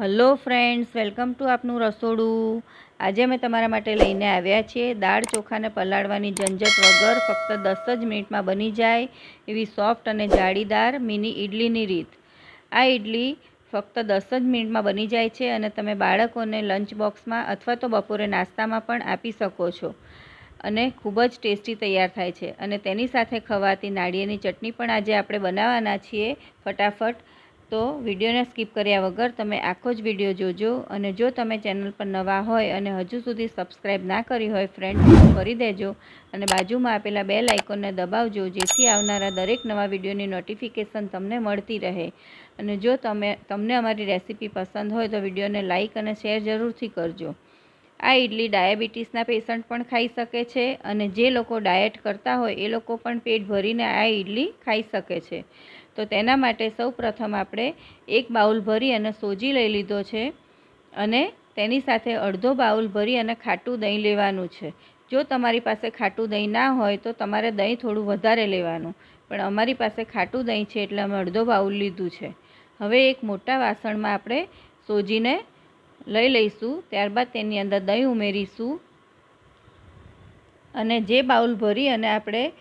Hello friends, welcome to આપનું રસોડું. આજે અમે તમારા માટે લઈને આવ્યા છીએ દાળ ચોખાને પલાળવાની ઝંઝટ વગર ફક્ત દસ જ મિનિટમાં બની જાય એવી સોફ્ટ અને જાળીદાર મિની ઇડલીની રીત. આ ઇડલી ફક્ત દસ જ મિનિટમાં બની જાય છે અને તમે બાળકોને લંચ બોક્સમાં અથવા તો બપોરે નાસ્તામાં પણ આપી શકો છો અને ખૂબ જ ટેસ્ટી તૈયાર થાય છે. અને તેની સાથે ખવાતી નાળિયેરની ચટણી પણ આજે આપણે બનાવવાના છીએ ફટાફટ. તો વિડીયોને સ્કીપ કર્યા વગર તમે આખો જ વીડિયો જોજો અને જો તમે ચેનલ પર નવા હોય અને હજુ સુધી સબસ્ક્રાઈબ ના કરી હોય ફ્રેન્ડ તો કરી દેજો અને બાજુમાં આપેલા બે લાઇકોનને દબાવજો, જેથી આવનારા દરેક નવા વિડીયોની નોટિફિકેશન તમને મળતી રહે. અને જો તમે, તમને અમારી રેસીપી પસંદ હોય તો વિડીયોને લાઇક અને શેર જરૂરથી કરજો. આ ઇડલી ડાયાબિટીસના પેશન્ટ પણ ખાઈ શકે છે અને જે લોકો ડાયટ કરતા હોય એ લોકો પણ પેટ ભરીને આ ઇડલી ખાઈ શકે છે. તો તેના માટે સૌ પ્રથમ આપણે એક બાઉલ ભરી અને સોજી લઈ લીધો છે અને તેની સાથે અડધો બાઉલ ભરી અને ખાટું દહીં લેવાનું છે. જો તમારી પાસે ખાટું દહીં ના હોય તો તમારે દહીં થોડું વધારે લેવાનું. પણ અમારી પાસે ખાટું દહીં છે એટલે અમે અડધો બાઉલ લીધું છે. હવે એક મોટા વાસણમાં આપણે સોજીને લઈ લઈશું. ત્યારબાદ તેની અંદર દહીં ઉમેરીશું. અને જે બાઉલ ભરી અને આપણે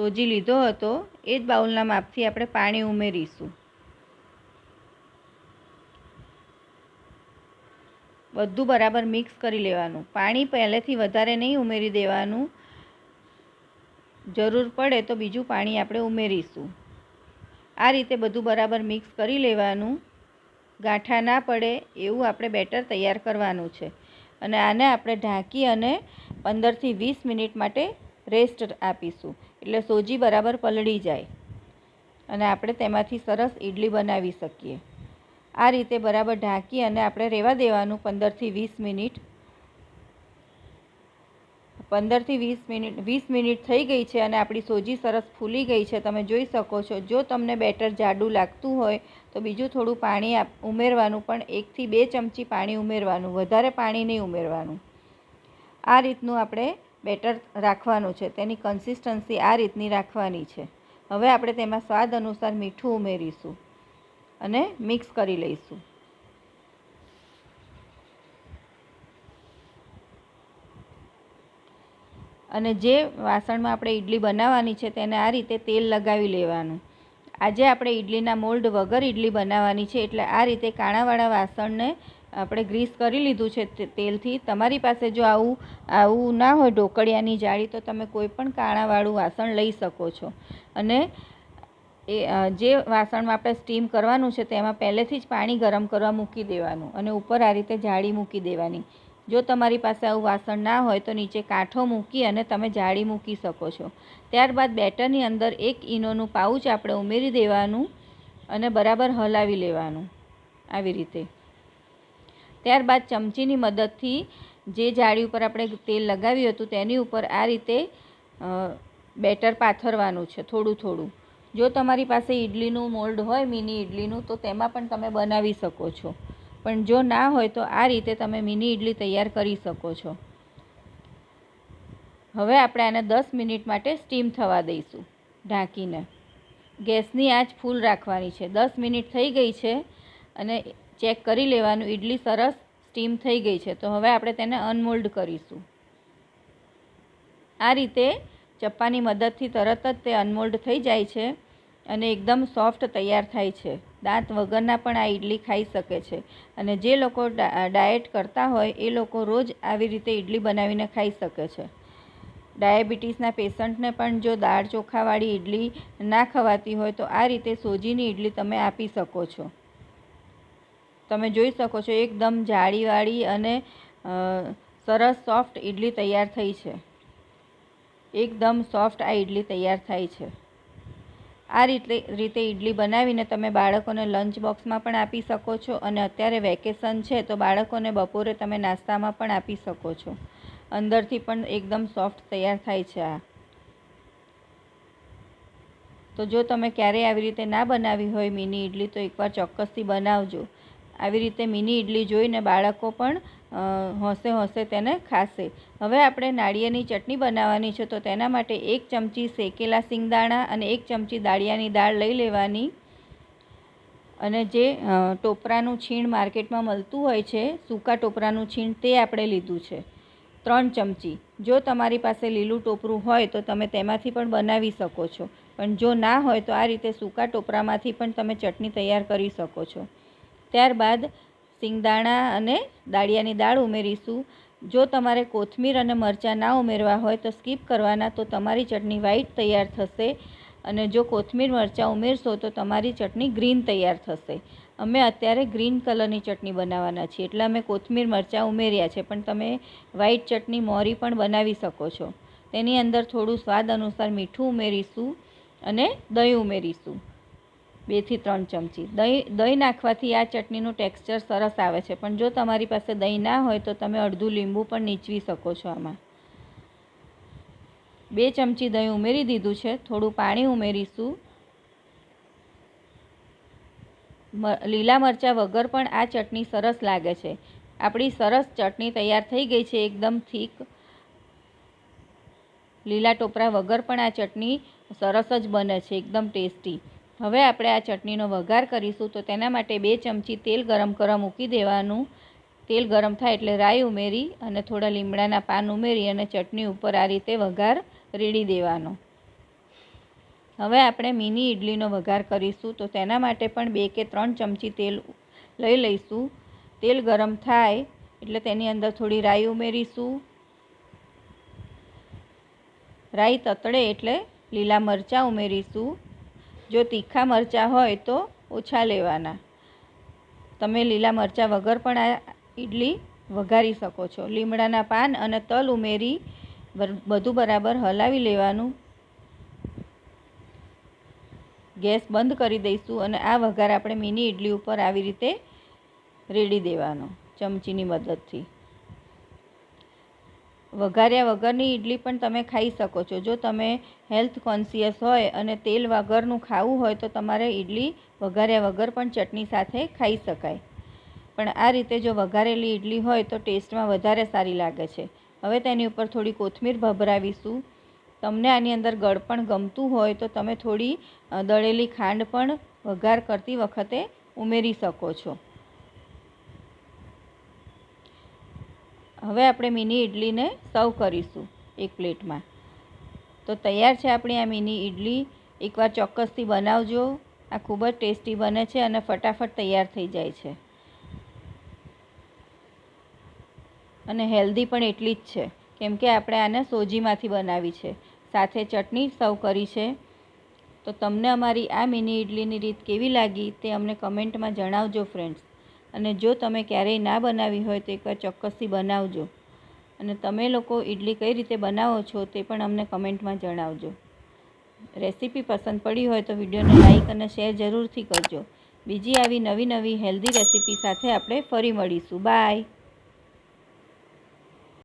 સોજી લીધો હતો, એ જ બાઉલના માપથી આપણે પાણી ઉમેરીશું. બધું બરાબર મિક્સ કરી લેવાનું. પાણી પહેલેથી વધારે નહીં ઉમેરી દેવાનું. જરૂર પડે તો બીજું પાણી આપણે ઉમેરીશું. આ રીતે બધું બરાબર મિક્સ કરી લેવાનું. ગાંઠા ના પડે એવું આપણે બેટર તૈયાર કરવાનું છે. અને આને આપણે ઢાંકી અને પંદરથી વીસ મિનિટ માટે રેસ્ટ આપીશું. એટલે સોજી બરાબર પલળી જાય. અને આપણે તેમાંથી સરસ ઇડલી બનાવી શકીએ. આ રીતે બરાબર ઢાંકી અને આપણે રહેવા દેવાનું પંદરથી વીસ મિનિટ. પંદરથી વીસ મિનિટ વીસ મિનિટ થઈ ગઈ છે અને આપણી સોજી સરસ ફૂલી ગઈ છે. તમે જોઈ શકો છો, જો તમને બેટર જાડું લાગતું હોય તો બીજું થોડું પાણી ઉમેરવાનું પણ એકથી બે ચમચી પાણી ઉમેરવાનું, વધારે પાણી નહીં ઉમેરવાનું. આ રીતનું આપણે બેટર રાખવાનું છે. તેની કન્સિસ્ટન્સી આ રીતની રાખવાની છે. હવે આપણે તેમાં સ્વાદ અનુસાર મીઠું ઉમેરીશું અને મિક્સ કરી લઈશું. અને જે વાસણમાં આપણે ઇડલી બનાવવાની છે તેને આ રીતે તેલ લગાવી લેવાનું. આજે આપણે ઇડલીના મોલ્ડ વગર ઇડલી બનાવવાની છે એટલે આ રીતે કાણાવાળા વાસણને આપણે ગ્રીસ કરી લીધું છે તેલથી. તમારી પાસે જો આવું આવું ના હોય ઢોકળિયાની જાળી, તો તમે કોઈ પણ કાણાવાળું વાસણ લઈ શકો છો. અને એ જે વાસણમાં આપણે સ્ટીમ કરવાનું છે, તેમાં પહેલેથી જ પાણી ગરમ કરવા મૂકી દેવાનું અને ઉપર આ રીતે જાળી મૂકી દેવાની. જો તમારી પાસે આવું વાસણ ના હોય, તો નીચે કાંઠો મૂકી અને તમે જાળી મૂકી શકો છો. ત્યારબાદ બેટરની અંદર એક ઈનોનું પાઉચ આપણે ઉમેરી દેવાનું અને બરાબર હલાવી લેવાનું. આવી રીતે. ત્યારબાદ ચમચીની મદદથી જે જાળી ઉપર આપણે તેલ લગાવ્યું હતું તેની ઉપર આ રીતે બેટર પાથરવાનું છે, થોડું થોડું. જો તમારી પાસે ઇડલીનું મોલ્ડ હોય, મિની ઇડલીનું તો તેમાં પણ તમે બનાવી શકો છો. પણ જો ના હોય, તો આ રીતે તમે મિની ઇડલી તૈયાર કરી શકો છો. હવે આપણે આને દસ મિનિટ માટે સ્ટીમ થવા દઈશું, ઢાંકીને. ગેસની આંચ ફૂલ રાખવાની છે. દસ મિનિટ થઈ ગઈ છે અને ચેક કરી લેવાનું. ઇડલી સરસ સ્ટીમ થઈ ગઈ છે. તો હવે આપણે તેને અનમોલ્ડ કરીશું. આ રીતે ચપ્પાની મદદથી તરત જ તે અનમોલ્ડ થઈ જાય છે અને એકદમ સોફ્ટ તૈયાર થાય છે. દાંત વગરના પણ આ ઇડલી ખાઈ શકે છે. અને જે લોકો ડાયટ કરતા હોય, એ લોકો રોજ આવી રીતે ઇડલી બનાવીને ખાઈ શકે છે. ડાયાબિટીસના પેશન્ટને પણ જો દાળ ચોખાવાળી ઇડલી ના ખવાતી હોય, તો આ રીતે સોજીની ઇડલી તમે આપી શકો છો. તમે જોઈ શકો છો, એકદમ જાળીવાળી અને સરસ સોફ્ટ ઇડલી તૈયાર થઈ છે. એકદમ સોફ્ટ આ ઇડલી તૈયાર થાય છે. આ રીતે રીતે ઇડલી બનાવીને તમે બાળકોને લંચ બોક્સમાં પણ આપી શકો છો અને અત્યારે વેકેશન છે તો બાળકોને બપોરે તમે નાસ્તામાં પણ આપી શકો છો. અંદરથી પણ એકદમ સોફ્ટ તૈયાર થાય છે આ. તો જો તમે ક્યારેય આવી રીતે ના બનાવી હોય મિની ઇડલી તો એકવાર ચોક્કસથી બનાવજો. આવી રીતે મિની ઇડલી જોઈને બાળકો પણ હોંશે હોંશે તેને ખાશે. હવે આપણે નાળિયેરની ચટણી બનાવવાની છે તો તેના માટે એક ચમચી શેકેલા સિંગદાણા અને એક ચમચી દાળિયાની દાળ લઈ લેવાની. અને જે ટોપરાનું છીણ માર્કેટમાં મળતું હોય છે, સૂકા ટોપરાનું છીણ તે આપણે લીધું છે. ત્રણ ચમચી. જો તમારી પાસે લીલું ટોપરું હોય તો તમે તેમાંથી પણ બનાવી શકો છો. પણ જો ના હોય તો આ રીતે સૂકા ટોપરામાંથી પણ તમે ચટણી તૈયાર કરી શકો છો. ત્યારબાદ સિંગદાણા અને દાળિયાની દાળ ઉમેરીશું. જો તમારે કોથમીર અને મરચાં ના ઉમેરવા હોય તો સ્કીપ કરવાના, તો તમારી ચટણી વ્હાઈટ તૈયાર થશે. અને જો કોથમીર, મરચાં ઉમેરશો તો તમારી ચટણી ગ્રીન તૈયાર થશે. અમે અત્યારે ગ્રીન કલરની ચટણી બનાવવાના છીએ. એટલે અમે કોથમીર, મરચાં ઉમેર્યા છે, પણ તમે વ્હાઈટ ચટણી, મોરી પણ બનાવી શકો છો. તેની અંદર થોડું સ્વાદ અનુસાર મીઠું ઉમેરીશું અને દહીં ઉમેરીશું. બેથી ત્રણ ચમચી. દહીં દહીં નાખવાથી આ ચટણીનું ટેક્સચર સરસ આવે છે. પણ જો તમારી પાસે દહીં ના હોય તો તમે અડધું લીંબુ પણ નીચવી શકો છો આમાં. બે ચમચી દહીં ઉમેરી દીધું છે. થોડું પાણી ઉમેરીશું. લીલા મરચાં વગર પણ આ ચટણી સરસ લાગે છે. આપણી સરસ ચટણી તૈયાર થઈ ગઈ છે, એકદમ થીક. લીલા ટોપરા વગર પણ આ ચટણી સરસ જ બને છે, એકદમ ટેસ્ટી. હવે આપણે આ ચટણીનો વઘાર કરીશું તો તેના માટે બે ચમચી તેલ ગરમ કરવા મૂકી દેવાનું. તેલ ગરમ થાય એટલે રાઈ ઉમેરી અને થોડા લીમડાના પાન ઉમેરી અને ચટણી ઉપર આ રીતે વઘાર રેડી દેવાનો. હવે આપણે મિની ઇડલીનો વઘાર કરીશું તો તેના માટે પણ બે કે ત્રણ ચમચી તેલ લઈ લઈશું. તેલ ગરમ થાય એટલે તેની અંદર થોડી રાઈ ઉમેરીશું. રાઈ તતડે એટલે લીલા મરચાં ઉમેરીશું. જો તીખા મરચાં હોય તો ઓછા લેવાના. તમે લીલા મરચાં વગર પણ આ ઇડલી વઘારી શકો છો. લીમડાના પાન અને તલ ઉમેરી બધું બરાબર હલાવી લેવાનું. ગેસ બંધ કરી દઈશું અને આ વઘાર આપણે મિની ઇડલી ઉપર આવી રીતે રેડી દેવાનો, ચમચીની મદદથી. વઘાર્યા વગરની ઇડલી પણ તમે ખાઈ શકો છો. જો તમે હેલ્થ કોન્સિયસ હોય અને તેલ વગરનું ખાવું હોય તો તમારે ઇડલી વઘાર્યા વગર પણ ચટણી સાથે ખાઈ શકાય. પણ આ રીતે જો વઘારેલી ઇડલી હોય તો ટેસ્ટમાં વધારે સારી લાગે છે. હવે તેની ઉપર થોડી કોથમીર ભભરાવીશું. તમને આની અંદર ગળપણ ગમતું હોય તો તમે થોડી દળેલી ખાંડ પણ વઘાર કરતી વખતે ઉમેરી શકો છો. હવે આપણે મિની ઇડલીને સર્વ કરીશું એક પ્લેટમાં. તો તૈયાર છે આપણી આ મિની ઇડલી એકવાર ચોક્કસથી બનાવજો. આ ખૂબ જ ટેસ્ટી બને છે અને ફટાફટ તૈયાર થઈ જાય છે. અને હેલ્ધી પણ એટલી જ છે, કેમ કે આપણે આને સોજીમાંથી બનાવી છે. સાથે ચટણી સર્વ કરી છે. તો તમને અમારી આ મિની ઇડલીની રીત કેવી લાગી તે અમને કમેન્ટમાં જણાવજો ફ્રેન્ડ્સ અને જો તમે ક્યારેય ના બનાવી હોય તો એકવાર ચોક્કસથી બનાવજો. અને તમે લોકો ઇડલી કઈ રીતે બનાવો છો તે પણ અમને કમેન્ટમાં જણાવજો. રેસીપી પસંદ પડી હોય તો વિડીયોને લાઇક અને શેર જરૂરથી કરજો. બીજી આવી નવી નવી હેલ્ધી રેસીપી સાથે આપણે ફરી મળીશું. બાય.